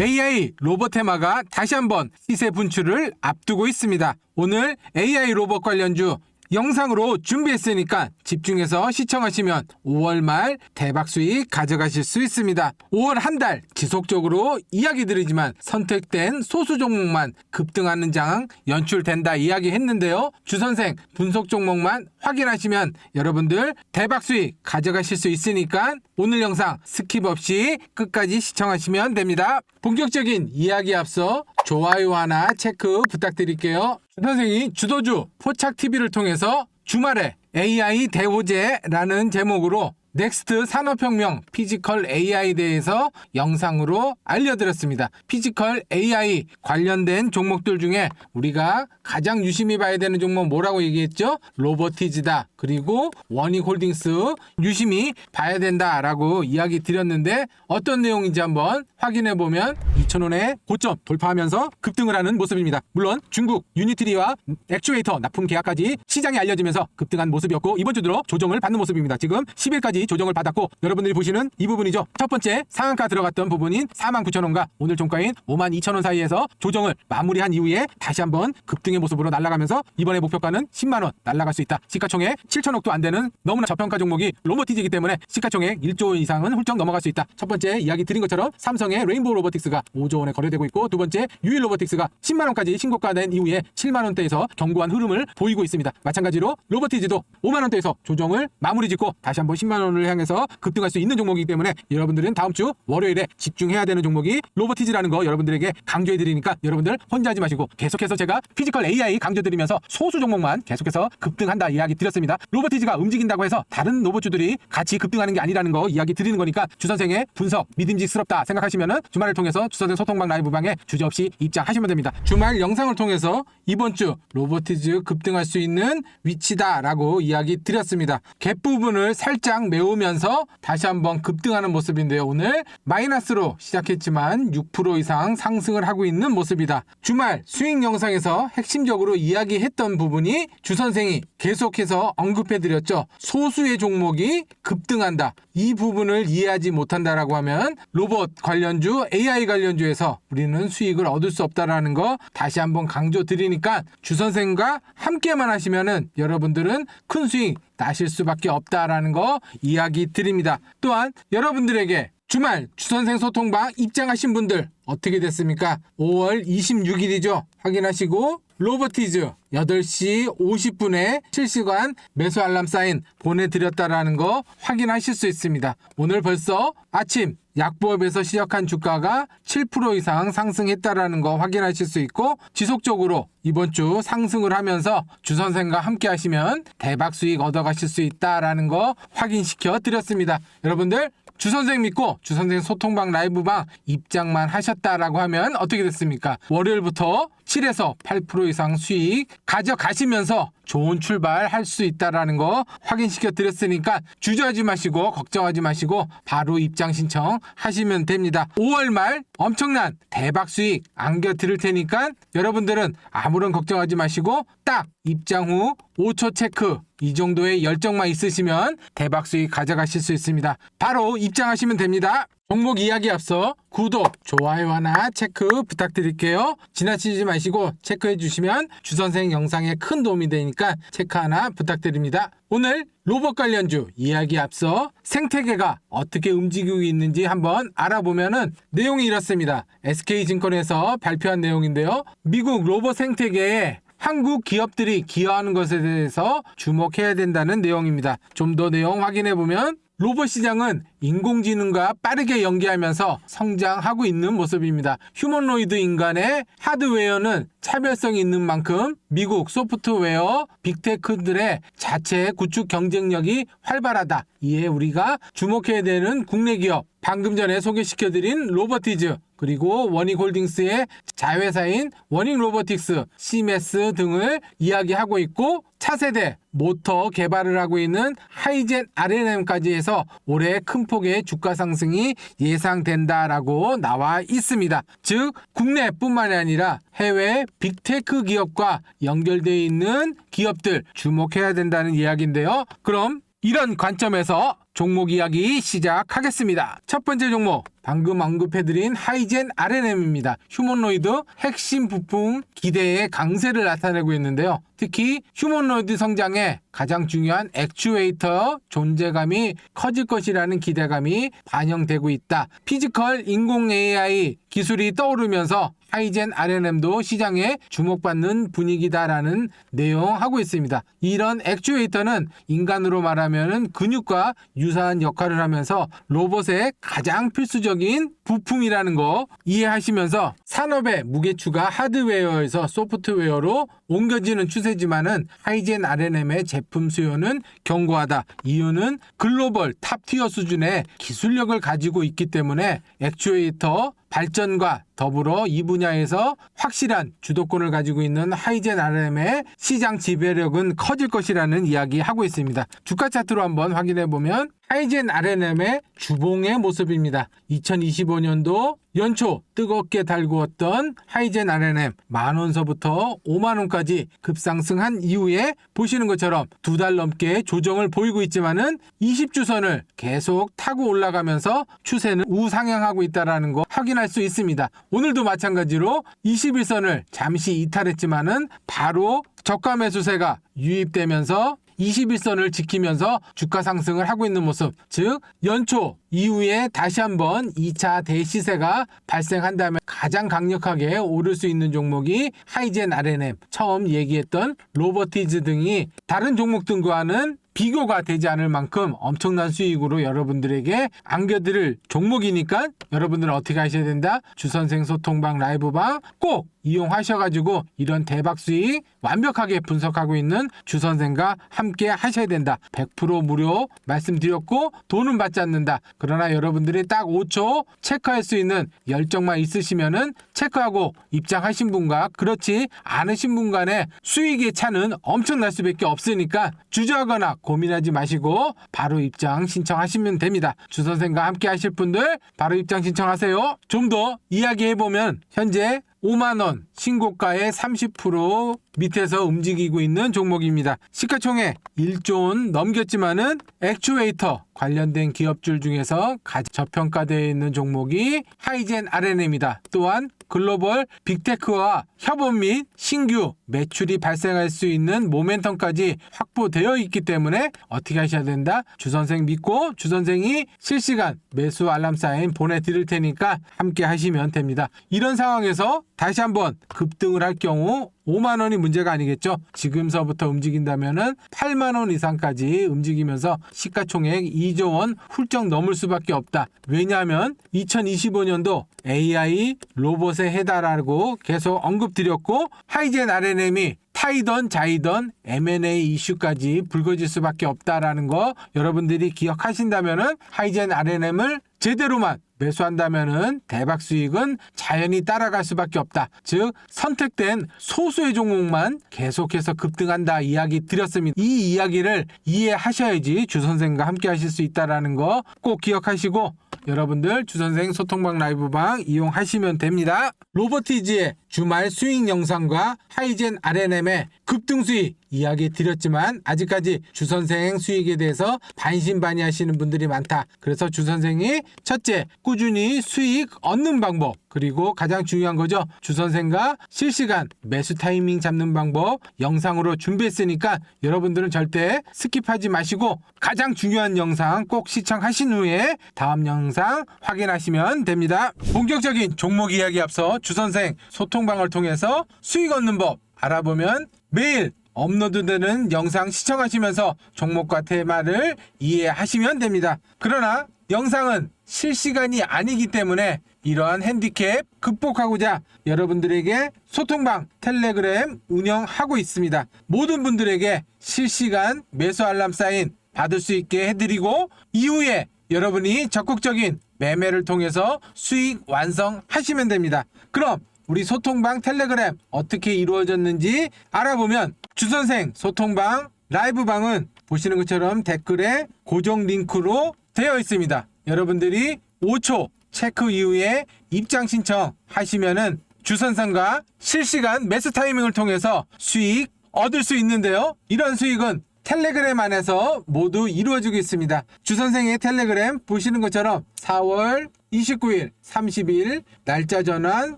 AI 로봇 테마가 다시 한번 시세 분출을 앞두고 있습니다. 오늘 AI 로봇 관련주 영상으로 준비했으니까 집중해서 시청하시면 5월 말 대박 수익 가져가실 수 있습니다. 5월 한 달 지속적으로 이야기 드리지만 선택된 소수 종목만 급등하는 장 연출된다 이야기 했는데요. 주선생 분석 종목만 확인하시면 여러분들 대박 수익 가져가실 수 있으니까 오늘 영상 스킵 없이 끝까지 시청하시면 됩니다. 본격적인 이야기 앞서 좋아요 하나 체크 부탁드릴게요. 주 선생이 주도주 포착 TV를 통해서 주말에 AI 대호제라는 제목으로 넥스트 산업혁명 피지컬 AI에 대해서 영상으로 알려드렸습니다. 피지컬 AI 관련된 종목들 중에 우리가 가장 유심히 봐야 되는 종목 뭐라고 얘기했죠? 로보티즈다. 그리고 원익홀딩스 유심히 봐야 된다라고 이야기 드렸는데 어떤 내용인지 한번 확인해 보면 2,000원의 고점 돌파하면서 급등을 하는 모습입니다. 물론 중국 유니트리와 액추에이터 납품 계약까지 시장에 알려지면서 급등한 모습이었고 이번 주 들어 조정을 받는 모습입니다. 지금 10일까지 조정을 받았고 여러분들이 보시는 이 부분이죠. 첫 번째 상한가 들어갔던 부분인 49,000원과 오늘 종가인 52,000원 사이에서 조정을 마무리한 이후에 다시 한번 급등의 모습으로 날아가면서 이번에 목표가는 10만 원 날아갈 수 있다. 시가총액 7천억도 안 되는 너무나 저평가 종목이 로보티즈이기 때문에 시가총액 1조 이상은 훌쩍 넘어갈 수 있다. 첫 번째 이야기 드린 것처럼 삼성의 레인보우 로보틱스가 5조 원에 거래되고 있고 두 번째 유일 로보틱스가 10만 원까지 신고가된 이후에 7만 원대에서 견고한 흐름을 보이고 있습니다. 마찬가지로 로보티즈도 5만 원대에서 조정을 마무리 짓고 다시 한번 10만 원을 향해서 급등할 수 있는 종목이기 때문에 여러분들은 다음 주 월요일에 집중해야 되는 종목이 로보티즈라는 거 여러분들에게 강조해 드리니까 여러분들 혼자 하지 마시고 계속해서 제가 피지컬 AI 강조 드리면서 소수 종목만 계속해서 급등한다 이야기 드렸습니다. 로보티즈가 움직인다고 해서 다른 로봇주들이 같이 급등하는 게 아니라는 거 이야기 드리는 거니까 주선생의 분석 믿음직스럽다 생각하시면은 주말을 통해서 주선생 소통방 라이브방에 주저없이 입장하시면 됩니다. 주말 영상을 통해서 이번 주 로보티즈 급등할 수 있는 위치다라고 이야기 드렸습니다. 갭 부분을 살짝 메우면서 다시 한번 급등하는 모습인데요. 오늘 마이너스로 시작했지만 6% 이상 상승을 하고 있는 모습이다. 주말 수익 영상에서 핵심적으로 이야기했던 부분이 주 선생이 계속해서 언급해드렸죠. 소수의 종목이 급등한다. 이 부분을 이해하지 못한다라고 하면 로봇 관련주, AI 관련주에서 우리는 수익을 얻을 수 없다라는 거 다시 한번 강조 드리니까 주 선생과 함께만 하시면은 여러분들은 큰 수익 나실 수밖에 없다라는 거 이야기 드립니다. 또한 여러분들에게 주말 주선생 소통방 입장하신 분들 어떻게 됐습니까? 5월 26일이죠. 확인하시고 로버티즈 8시 50분에 실시간 매수 알람 사인 보내드렸다라는 거 확인하실 수 있습니다. 오늘 벌써 아침 약보업에서 시작한 주가가 7% 이상 상승했다라는 거 확인하실 수 있고 지속적으로 이번 주 상승을 하면서 주선생과 함께 하시면 대박 수익 얻어가실 수 있다라는 거 확인시켜 드렸습니다. 여러분들 주선생 믿고 주선생 소통방 라이브방 입장만 하셨다라고 하면 어떻게 됐습니까? 월요일부터 7에서 8% 이상 수익 가져가시면서 좋은 출발 할 수 있다라는 거 확인시켜 드렸으니까 주저하지 마시고 걱정하지 마시고 바로 입장 신청 하시면 됩니다. 5월 말 엄청난 대박 수익 안겨 드릴 테니까 여러분들은 아무런 걱정하지 마시고 딱 입장 후 5초 체크 이 정도의 열정만 있으시면 대박 수익 가져가실 수 있습니다. 바로 입장하시면 됩니다. 종목 이야기 앞서 구독, 좋아요 하나 체크 부탁드릴게요. 지나치지 마시고 체크해 주시면 주선생 영상에 큰 도움이 되니까 체크 하나 부탁드립니다. 오늘 로봇 관련주 이야기 앞서 생태계가 어떻게 움직이고 있는지 한번 알아보면은 내용이 이렇습니다. SK증권에서 발표한 내용인데요. 미국 로봇 생태계에 한국 기업들이 기여하는 것에 대해서 주목해야 된다는 내용입니다. 좀 더 내용 확인해 보면 로봇 시장은 인공지능과 빠르게 연계하면서 성장하고 있는 모습입니다. 휴머노이드 인간의 하드웨어는 차별성이 있는 만큼 미국 소프트웨어 빅테크들의 자체 구축 경쟁력이 활발하다. 이에 우리가 주목해야 되는 국내 기업 방금 전에 소개시켜드린 로버티즈 그리고 원익홀딩스의 자회사인 원익로보틱스, 시메스 등을 이야기하고 있고 차세대 모터 개발을 하고 있는 하이젠 RNM까지 해서 올해 큰 폭의 주가 상승이 예상된다라고 나와 있습니다. 즉 국내뿐만이 아니라 해외 빅테크 기업과 연결되어 있는 기업들 주목해야 된다는 이야기인데요. 그럼 이런 관점에서 종목 이야기 시작하겠습니다. 첫 번째 종목 방금 언급해드린 하이젠 RNM입니다. 휴머노이드 핵심 부품 기대의 강세를 나타내고 있는데요. 특히 휴머노이드 성장에 가장 중요한 액추에이터 존재감이 커질 것이라는 기대감이 반영되고 있다. 피지컬 인공 AI 기술이 떠오르면서 하이젠 RNM도 시장에 주목받는 분위기다라는 내용 하고 있습니다. 이런 액추에이터는 인간으로 말하면 근육과 유사한 역할을 하면서 로봇의 가장 필수적인 부품이라는 거 이해하시면서 산업의 무게추가 하드웨어에서 소프트웨어로 옮겨지는 추세지만은 하이젠 RNM의 제품 수요는 견고하다. 이유는 글로벌 탑티어 수준의 기술력을 가지고 있기 때문에 액추에이터 발전과 더불어 이 분야에서 확실한 주도권을 가지고 있는 하이젠 RM의 시장 지배력은 커질 것이라는 이야기 하고 있습니다. 주가 차트로 한번 확인해 보면 하이젠 RM의 주봉의 모습입니다. 2025년도 연초 뜨겁게 달구었던 하이젠 RNM 만원서부터 5만원까지 급상승한 이후에 보시는 것처럼 두 달 넘게 조정을 보이고 있지만은 20주선을 계속 타고 올라가면서 추세는 우상향하고 있다라는 거 확인할 수 있습니다. 오늘도 마찬가지로 21선을 잠시 이탈했지만은 바로 저가 매수세가 유입되면서 21선을 지키면서 주가 상승을 하고 있는 모습. 즉, 연초 이후에 다시 한번 2차 대시세가 발생한다면 가장 강력하게 오를 수 있는 종목이 하이젠 RNM, 처음 얘기했던 로버티즈 등이 다른 종목들과는 비교가 되지 않을 만큼 엄청난 수익으로 여러분들에게 안겨드릴 종목이니까 여러분들은 어떻게 하셔야 된다? 주선생 소통방 라이브방 꼭 이용하셔가지고 이런 대박 수익 완벽하게 분석하고 있는 주선생과 함께 하셔야 된다. 100% 무료 말씀드렸고 돈은 받지 않는다. 그러나 여러분들이 딱 5초 체크할 수 있는 열정만 있으시면은 체크하고 입장하신 분과 그렇지 않으신 분 간의 수익의 차는 엄청날 수밖에 없으니까 주저하거나 고민하지 마시고 바로 입장 신청하시면 됩니다. 주 선생과 함께 하실 분들 바로 입장 신청하세요. 좀 더 이야기해 보면 현재 5만 원 신고가의 30% 밑에서 움직이고 있는 종목입니다. 시가총액 1조 원 넘겼지만은 액추에이터 관련된 기업줄 중에서 가장 저평가되어 있는 종목이 하이젠 RNM입니다. 또한 글로벌 빅테크와 협업 및 신규 매출이 발생할 수 있는 모멘텀까지 확보되어 있기 때문에 어떻게 하셔야 된다? 주선생 믿고 주선생이 실시간 매수 알람 사인 보내드릴 테니까 함께 하시면 됩니다. 이런 상황에서 다시 한번 급등을 할 경우 5만 원이 문제가 아니겠죠. 지금서부터 움직인다면은 8만 원 이상까지 움직이면서 시가총액 2조 원 훌쩍 넘을 수밖에 없다. 왜냐하면 2025년도 AI 로봇의 해다라고 계속 언급드렸고 하이젠 RNM이 타이던 자이던 M&A 이슈까지 불거질 수밖에 없다라는 거 여러분들이 기억하신다면은 하이젠 RNM을 제대로만 매수한다면은 대박 수익은 자연히 따라갈 수밖에 없다. 즉 선택된 소수의 종목만 계속해서 급등한다 이야기 드렸습니다. 이 이야기를 이해하셔야지 주 선생과 함께 하실 수 있다라는 거 꼭 기억하시고 여러분들 주선생 소통방 라이브방 이용하시면 됩니다. 로버티즈의 주말 수익 영상과 하이젠 RNM의 급등 수익 이야기 드렸지만 아직까지 주선생 수익에 대해서 반신반의 하시는 분들이 많다. 그래서 주선생이 첫째 꾸준히 수익 얻는 방법 그리고 가장 중요한 거죠. 주선생과 실시간 매수 타이밍 잡는 방법 영상으로 준비했으니까 여러분들은 절대 스킵하지 마시고 가장 중요한 영상 꼭 시청하신 후에 다음 영상 확인하시면 됩니다. 본격적인 종목 이야기 앞서 주선생 소통방을 통해서 수익 얻는 법 알아보면 매일 업로드되는 영상 시청하시면서 종목과 테마를 이해하시면 됩니다. 그러나 영상은 실시간이 아니기 때문에 이러한 핸디캡 극복하고자 여러분들에게 소통방 텔레그램 운영하고 있습니다. 모든 분들에게 실시간 매수 알람 사인 받을 수 있게 해드리고 이후에 여러분이 적극적인 매매를 통해서 수익 완성하시면 됩니다. 그럼 우리 소통방 텔레그램 어떻게 이루어졌는지 알아보면 주선생 소통방 라이브방은 보시는 것처럼 댓글에 고정 링크로 되어 있습니다. 여러분들이 5초 체크 이후에 입장 신청 하시면은 주선생과 실시간 매수 타이밍을 통해서 수익 얻을 수 있는데요. 이런 수익은 텔레그램 안에서 모두 이루어지고 있습니다. 주 선생의 텔레그램 보시는 것처럼 4월 29일, 30일 날짜 전환,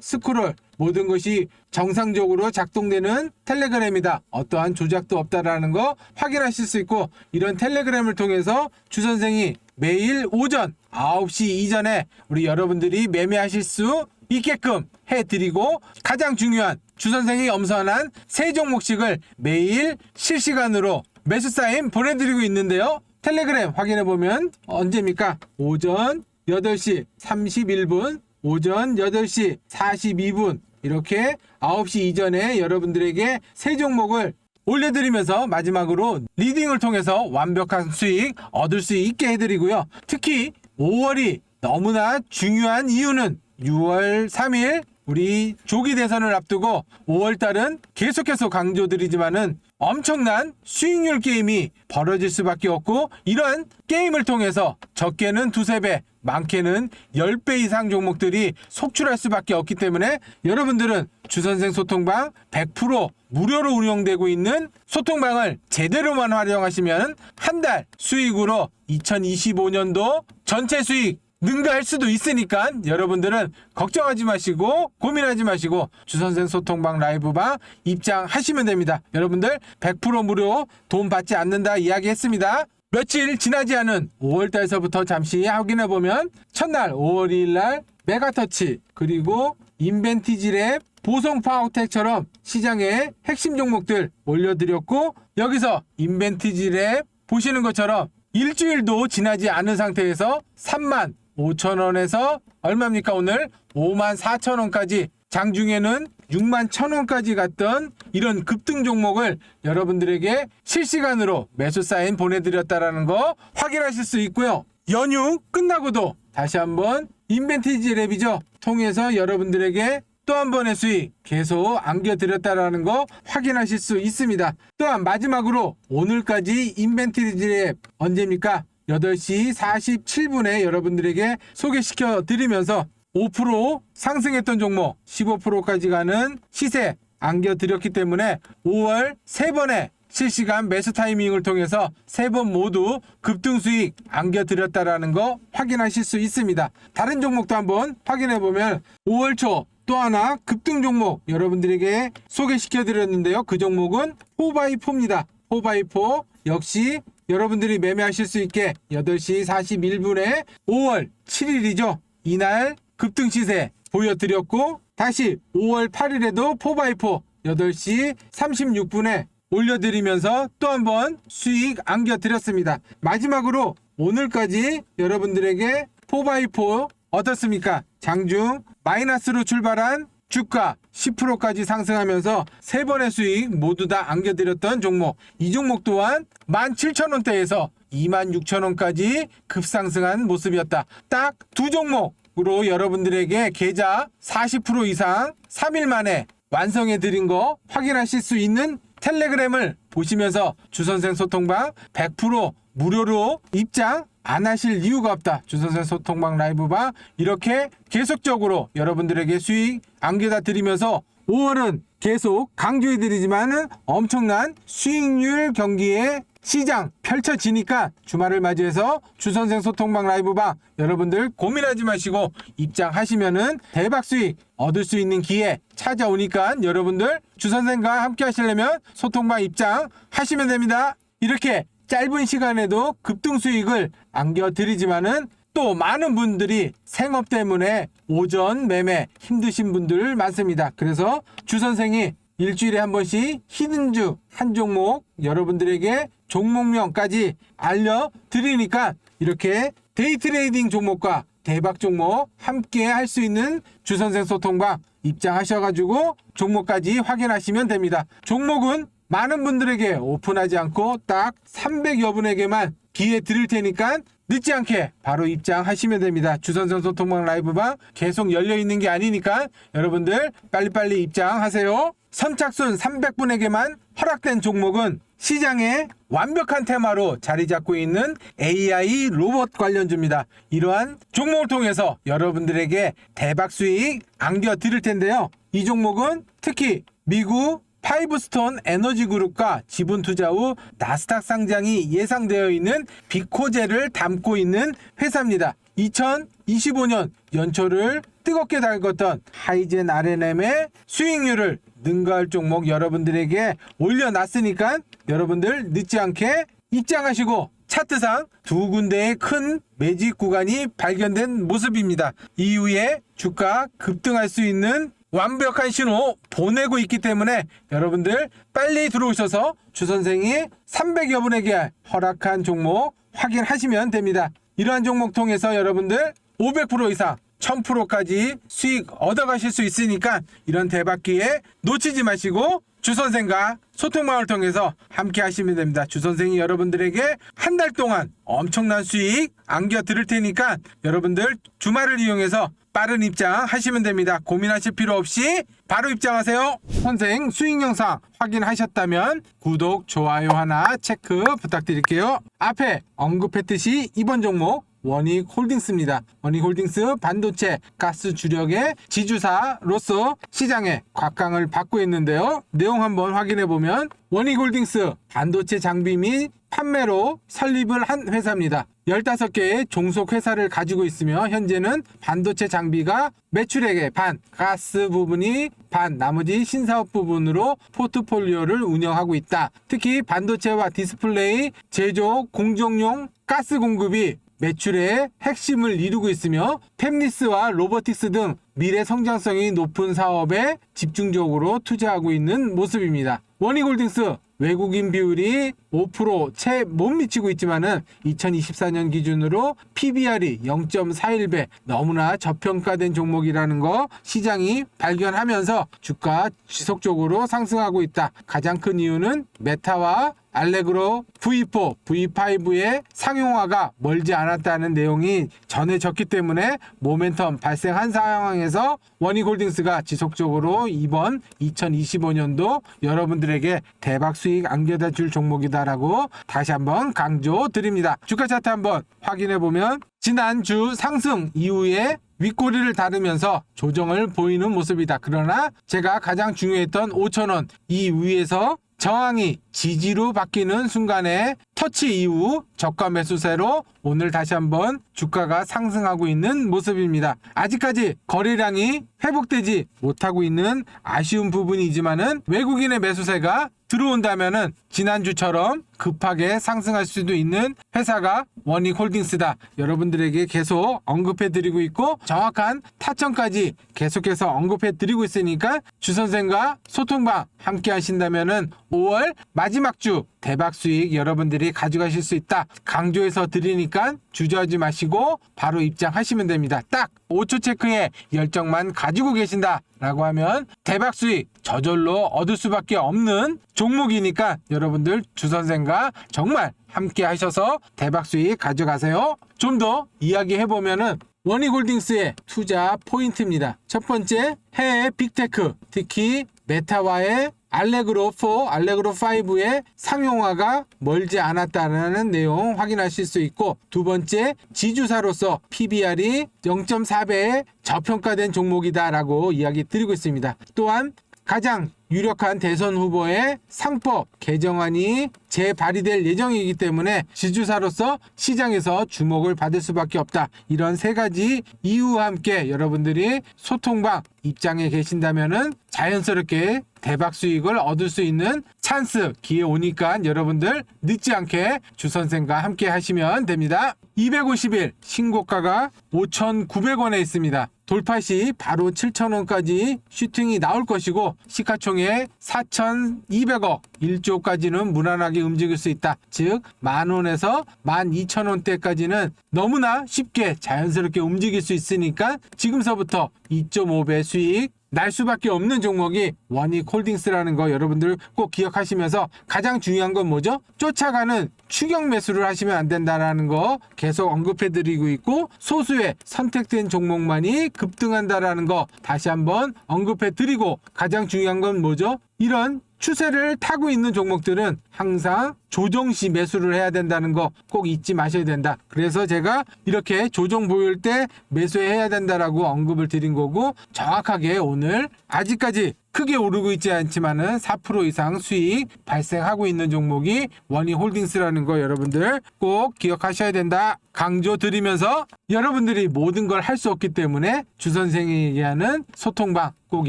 스크롤 모든 것이 정상적으로 작동되는 텔레그램이다. 어떠한 조작도 없다라는 거 확인하실 수 있고 이런 텔레그램을 통해서 주 선생이 매일 오전 9시 이전에 우리 여러분들이 매매하실 수 있게끔 해드리고 가장 중요한 주 선생이 엄선한 세 종목씩을 매일 실시간으로 매수 사인 보내드리고 있는데요. 텔레그램 확인해 보면 언제입니까? 오전 8시 31분, 오전 8시 42분 이렇게 9시 이전에 여러분들에게 세 종목을 올려드리면서 마지막으로 리딩을 통해서 완벽한 수익 얻을 수 있게 해드리고요. 특히 5월이 너무나 중요한 이유는 6월 3일 우리 조기 대선을 앞두고 5월달은 계속해서 강조드리지만은 엄청난 수익률 게임이 벌어질 수밖에 없고 이런 게임을 통해서 적게는 두세 배 많게는 10배 이상 종목들이 속출할 수밖에 없기 때문에 여러분들은 주선생 소통방 100% 무료로 운영되고 있는 소통방을 제대로만 활용하시면 한 달 수익으로 2025년도 전체 수익 능가할 수도 있으니까 여러분들은 걱정하지 마시고 고민하지 마시고 주선생 소통방 라이브방 입장하시면 됩니다. 여러분들 100% 무료 돈 받지 않는다 이야기했습니다. 며칠 지나지 않은 5월달서부터 잠시 확인해 보면 첫날 5월 2일 날 메가터치 그리고 인벤티지랩 보성 파워텍처럼 시장의 핵심 종목들 올려드렸고 여기서 인벤티지랩 보시는 것처럼 일주일도 지나지 않은 상태에서 3만 5천 원에서 얼마입니까 오늘 5만 4천 원까지 장중에는 6만 1천 원까지 갔던 이런 급등 종목을 여러분들에게 실시간으로 매수 사인 보내드렸다라는 거 확인하실 수 있고요. 연휴 끝나고도 다시 한번 인벤티지 랩이죠. 통해서 여러분들에게 또 한 번의 수익 계속 안겨드렸다라는 거 확인하실 수 있습니다. 또한 마지막으로 오늘까지 인벤티지 랩 언제입니까? 8시 47분에 여러분들에게 소개시켜 드리면서 5% 상승했던 종목 15%까지 가는 시세 안겨드렸기 때문에 5월 3번의 실시간 매수 타이밍을 통해서 세 번 모두 급등 수익 안겨드렸다라는 거 확인하실 수 있습니다. 다른 종목도 한번 확인해 보면 5월 초 또 하나 급등 종목 여러분들에게 소개시켜 드렸는데요. 그 종목은 4x4입니다. 4x4 역시 여러분들이 매매하실 수 있게 8시 41분에 5월 7일이죠. 이날 급등 시세 보여드렸고 다시 5월 8일에도 4x4 8시 36분에 올려드리면서 또 한번 수익 안겨드렸습니다. 마지막으로 오늘까지 여러분들에게 4x4 어떻습니까? 장중 마이너스로 출발한 주가 10%까지 상승하면서 세 번의 수익 모두 다 안겨드렸던 종목. 이 종목 또한 17,000원대에서 26,000원까지 급상승한 모습이었다. 딱 두 종목으로 여러분들에게 계좌 40% 이상 3일 만에 완성해 드린 거 확인하실 수 있는 텔레그램을 보시면서 주선생 소통방 100% 무료로 입장 안 하실 이유가 없다. 주선생 소통방 라이브방 이렇게 계속적으로 여러분들에게 수익 안겨다 드리면서 5월은 계속 강조해 드리지만은 엄청난 수익률 경기에 시장 펼쳐지니까 주말을 맞이해서 주선생 소통방 라이브방 여러분들 고민하지 마시고 입장하시면은 대박 수익 얻을 수 있는 기회 찾아오니까 여러분들 주선생과 함께 하시려면 소통방 입장하시면 됩니다. 이렇게 짧은 시간에도 급등 수익을 안겨드리지만은 또 많은 분들이 생업 때문에 오전 매매 힘드신 분들 많습니다. 그래서 주 선생이 일주일에 한 번씩 히든주 한 종목 여러분들에게 종목명까지 알려드리니까 이렇게 데이트레이딩 종목과 대박 종목 함께 할 수 있는 주선생 소통방 입장하셔가지고 종목까지 확인하시면 됩니다. 종목은 많은 분들에게 오픈하지 않고 딱 300여 분에게만 기회 드릴 테니까 늦지 않게 바로 입장하시면 됩니다. 주선생 소통방 라이브방 계속 열려 있는 게 아니니까 여러분들 빨리빨리 입장하세요. 선착순 300분에게만 허락된 종목은 시장에 완벽한 테마로 자리 잡고 있는 AI 로봇 관련주입니다. 이러한 종목을 통해서 여러분들에게 대박 수익 안겨 드릴 텐데요. 이 종목은 특히 미국 파이브스톤 에너지 그룹과 지분 투자 후 나스닥 상장이 예상되어 있는 비코제를 담고 있는 회사입니다. 2025년 연초를 뜨겁게 달궜던 하이젠 RNM의 수익률을 능가할 종목 여러분들에게 올려놨으니까 여러분들 늦지 않게 입장하시고 차트상 두 군데의 큰 매직 구간이 발견된 모습입니다. 이후에 주가 급등할 수 있는 완벽한 신호 보내고 있기 때문에 여러분들 빨리 들어오셔서 주 선생이 300여 분에게 허락한 종목 확인하시면 됩니다. 이러한 종목 통해서 여러분들 500% 이상 1000%까지 수익 얻어가실 수 있으니까 이런 대박 기회 놓치지 마시고 주 선생과 소통방을 통해서 함께 하시면 됩니다. 주 선생이 여러분들에게 한 달 동안 엄청난 수익 안겨 드릴 테니까 여러분들 주말을 이용해서 빠른 입장 하시면 됩니다. 고민하실 필요 없이 바로 입장하세요. 선생 수익 영상 확인하셨다면 구독, 좋아요 하나 체크 부탁드릴게요. 앞에 언급했듯이 이번 종목 원익 홀딩스입니다. 원익 홀딩스 반도체 가스 주력의 지주사로서 시장에 곽강을 받고 있는데요. 내용 한번 확인해 보면 원익 홀딩스 반도체 장비 및 판매로 설립을 한 회사입니다. 15개의 종속 회사를 가지고 있으며 현재는 반도체 장비가 매출액의 반, 가스 부분이 반, 나머지 신사업 부분으로 포트폴리오를 운영하고 있다. 특히 반도체와 디스플레이, 제조, 공정용 가스 공급이 매출의 핵심을 이루고 있으며 템리스와 로보틱스 등 미래 성장성이 높은 사업에 집중적으로 투자하고 있는 모습입니다. 원익홀딩스 외국인 비율이 5%채 못 미치고 있지만은 2024년 기준으로 PBR이 0.41배 너무나 저평가된 종목이라는 거 시장이 발견하면서 주가 지속적으로 상승하고 있다. 가장 큰 이유는 메타와 알레그로 V4, V5의 상용화가 멀지 않았다는 내용이 전해졌기 때문에 모멘텀 발생한 상황에서 원익홀딩스가 지속적으로 이번 2025년도 여러분들에게 대박 수익 안겨다 줄 종목이다라고 다시 한번 강조 드립니다. 주가 차트 한번 확인해 보면 지난주 상승 이후에 윗꼬리를 다르면서 조정을 보이는 모습이다. 그러나 제가 가장 중요했던 5천원 이 위에서 저항이 지지로 바뀌는 순간에 터치 이후 저가 매수세로 오늘 다시 한번 주가가 상승하고 있는 모습입니다. 아직까지 거래량이 회복되지 못하고 있는 아쉬운 부분이지만은 외국인의 매수세가 들어온다면은 지난주처럼 급하게 상승할 수도 있는 회사가 원익 홀딩스다. 여러분들에게 계속 언급해 드리고 있고 정확한 타점까지 계속해서 언급해 드리고 있으니까 주 선생과 소통방 함께 하신다면은 5월 마 지막 주 대박 수익 여러분들이 가져가실 수 있다. 강조해서 드리니까 주저하지 마시고 바로 입장하시면 됩니다. 딱 5초 체크에 열정만 가지고 계신다. 라고 하면 대박 수익 저절로 얻을 수밖에 없는 종목이니까 여러분들 주 선생과 정말 함께 하셔서 대박 수익 가져가세요. 좀 더 이야기해 보면은 원익홀딩스의 투자 포인트입니다. 첫 번째 해외 빅테크 특히 메타와의 알레그로 4, 알레그로 5의 상용화가 멀지 않았다는 내용 확인하실 수 있고 두 번째 지주사로서 PBR이 0.4배의 저평가된 종목이다라고 이야기 드리고 있습니다. 또한 가장 유력한 대선 후보의 상법 개정안이 재발의될 예정이기 때문에 지주사로서 시장에서 주목을 받을 수밖에 없다. 이런 세 가지 이유와 함께 여러분들이 소통방 입장에 계신다면은 자연스럽게 대박 수익을 얻을 수 있는 찬스 기회 오니까 여러분들 늦지 않게 주 선생과 함께 하시면 됩니다. 250일 신고가가 5,900원에 있습니다. 돌파 시 바로 7,000원까지 슈팅이 나올 것이고 시가총액 4,200억 1조까지는 무난하게 움직일 수 있다. 즉 만 원에서 12,000원대까지는 너무나 쉽게 자연스럽게 움직일 수 있으니까 지금서부터 2.5배 수익 날 수밖에 없는 종목이 원익 홀딩스라는 거 여러분들 꼭 기억하시면서 가장 중요한 건 뭐죠? 쫓아가는 추격 매수를 하시면 안 된다라는 거 계속 언급해 드리고 있고 소수의 선택된 종목만이 급등한다라는 거 다시 한번 언급해 드리고 가장 중요한 건 뭐죠? 이런 추세를 타고 있는 종목들은 항상 조정 시 매수를 해야 된다는 거 꼭 잊지 마셔야 된다. 그래서 제가 이렇게 조정 보일 때 매수해야 된다라고 언급을 드린 거고 정확하게 오늘 아직까지 크게 오르고 있지 않지만은 4% 이상 수익 발생하고 있는 종목이 원희홀딩스라는 거 여러분들 꼭 기억하셔야 된다. 강조 드리면서 여러분들이 모든 걸 할 수 없기 때문에 주 선생이 얘기하는 소통방 꼭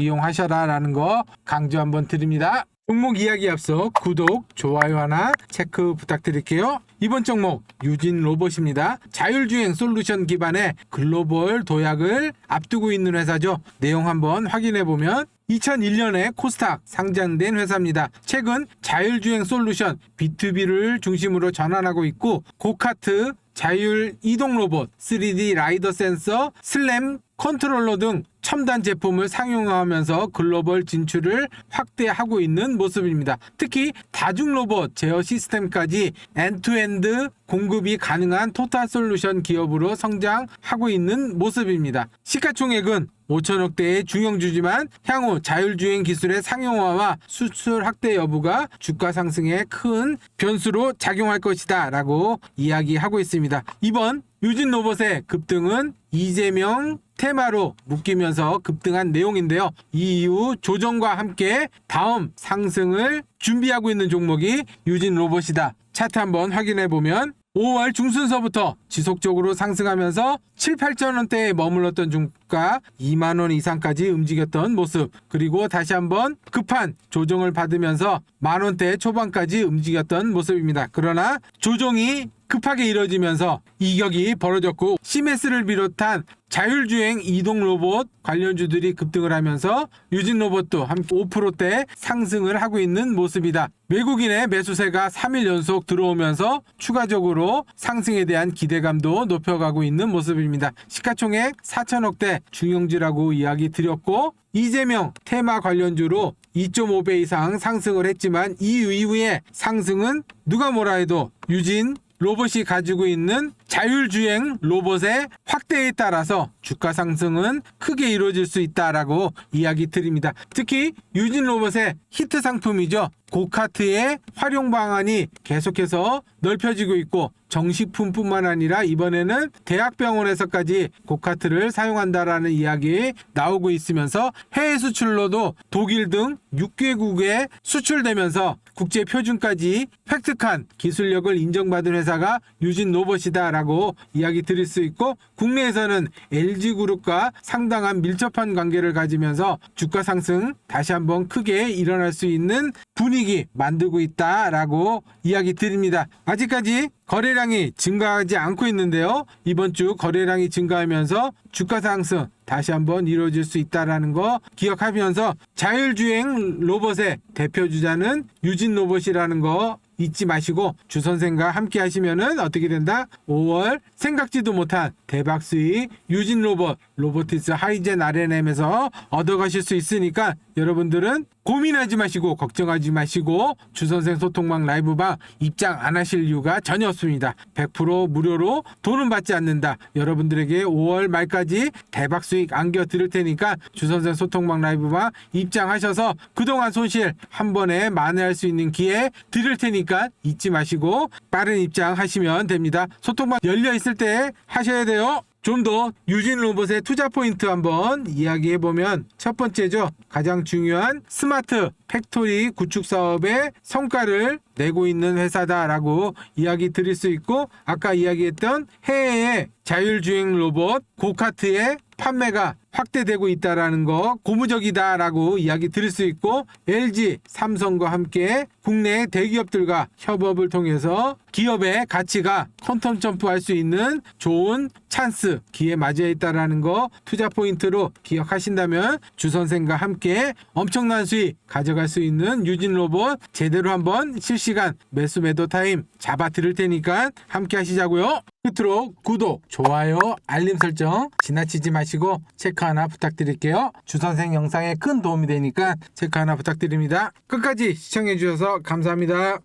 이용하셔라라는 거 강조 한번 드립니다. 종목 이야기 앞서 구독, 좋아요 하나 체크 부탁드릴게요. 이번 종목 유진 로봇입니다. 자율주행 솔루션 기반의 글로벌 도약을 앞두고 있는 회사죠. 내용 한번 확인해 보면 2001년에 코스닥 상장된 회사입니다. 최근 자율주행 솔루션 B2B를 중심으로 전환하고 있고 고카트, 자율 이동 로봇, 3D 라이더 센서, 슬램 컨트롤러 등 첨단 제품을 상용화하면서 글로벌 진출을 확대하고 있는 모습입니다. 특히 다중 로봇 제어 시스템까지 엔투엔드 공급이 가능한 토탈 솔루션 기업으로 성장하고 있는 모습입니다. 시가총액은 5천억대의 중형주지만 향후 자율주행 기술의 상용화와 수출 확대 여부가 주가 상승에 큰 변수로 작용할 것이다 라고 이야기하고 있습니다. 이번 유진 로봇의 급등은 이재명 테마로 묶이면서 급등한 내용인데요. 이 이후 조정과 함께 다음 상승을 준비하고 있는 종목이 유진 로봇이다. 차트 한번 확인해 보면 5월 중순서부터 지속적으로 상승하면서 7, 8천 원대에 머물렀던 주가 2만 원 이상까지 움직였던 모습 그리고 다시 한번 급한 조정을 받으면서 만 원대 초반까지 움직였던 모습입니다. 그러나 조정이 급하게 이뤄지면서 이격이 벌어졌고 시메스를 비롯한 자율주행 이동 로봇 관련주들이 급등을 하면서 유진 로봇도 한 5%대 상승을 하고 있는 모습이다. 외국인의 매수세가 3일 연속 들어오면서 추가적으로 상승에 대한 기대감도 높여가고 있는 모습입니다. 시가총액 4천억대 중형주라고 이야기 드렸고 이재명 테마 관련주로 2.5배 이상 상승을 했지만 이후 이후에 상승은 누가 뭐라 해도 유진 로봇이 가지고 있는 자율주행 로봇의 확대에 따라서 주가 상승은 크게 이루어질 수 있다라고 이야기 드립니다. 특히 유진 로봇의 히트 상품이죠. 고카트의 활용 방안이 계속해서 넓혀지고 있고 정식품뿐만 아니라 이번에는 대학병원에서까지 고카트를 사용한다라는 이야기 나오고 있으면서 해외 수출로도 독일 등 6개국에 수출되면서 국제 표준까지 획득한 기술력을 인정받은 회사가 유진 로봇이다라고 이야기 드릴 수 있고 국내에서는 LG그룹과 상당한 밀접한 관계를 가지면서 주가 상승 다시 한번 크게 일어날 수 있는 분위기 만들고 있다라고 이야기 드립니다. 아직까지 거래량이 증가하지 않고 있는데요. 이번 주 거래량이 증가하면서 주가 상승 다시 한번 이루어질 수 있다라는 거 기억하면서 자율주행 로봇의 대표 주자는 유진 로봇이라는 거 잊지 마시고 주 선생과 함께 하시면은 어떻게 된다? 5월 생각지도 못한 대박 수익 유진 로봇 로보티스 하이젠 RNM에서 얻어가실 수 있으니까 여러분들은 고민하지 마시고 걱정하지 마시고 주 선생 소통방 라이브방 입장 안 하실 이유가 전혀 없습니다. 100% 무료로 돈은 받지 않는다. 여러분들에게 5월 말까지 대박 수익 안겨 드릴 테니까 주 선생 소통방 라이브방 입장하셔서 그동안 손실 한 번에 만회할 수 있는 기회 드릴 테니까 잊지 마시고 빠른 입장하시면 됩니다. 소통방 열려 있을 때 하셔야 돼요. 좀 더 유진 로봇의 투자 포인트 한번 이야기해 보면 첫 번째죠. 가장 중요한 스마트 팩토리 구축 사업의 성과를 내고 있는 회사다라고 이야기 드릴 수 있고 아까 이야기했던 해외의 자율주행 로봇 고카트의 판매가 확대되고 있다라는 거 고무적이다라고 이야기 드릴 수 있고 LG, 삼성과 함께 국내 대기업들과 협업을 통해서 기업의 가치가 퀀텀 점프할 수 있는 좋은 찬스 기회 맞이해 있다라는 거 투자 포인트로 기억하신다면 주 선생과 함께 엄청난 수익 가져갈 수 있는 유진 로봇 제대로 한번 실시간 매수 매도 타임 잡아 드릴 테니까 함께 하시자고요. 끝으로 구독, 좋아요, 알림 설정 지나치지 마시고 체크 하나 부탁드릴게요. 주 선생 영상에 큰 도움이 되니까 체크 하나 부탁드립니다. 끝까지 시청해 주셔서 감사합니다.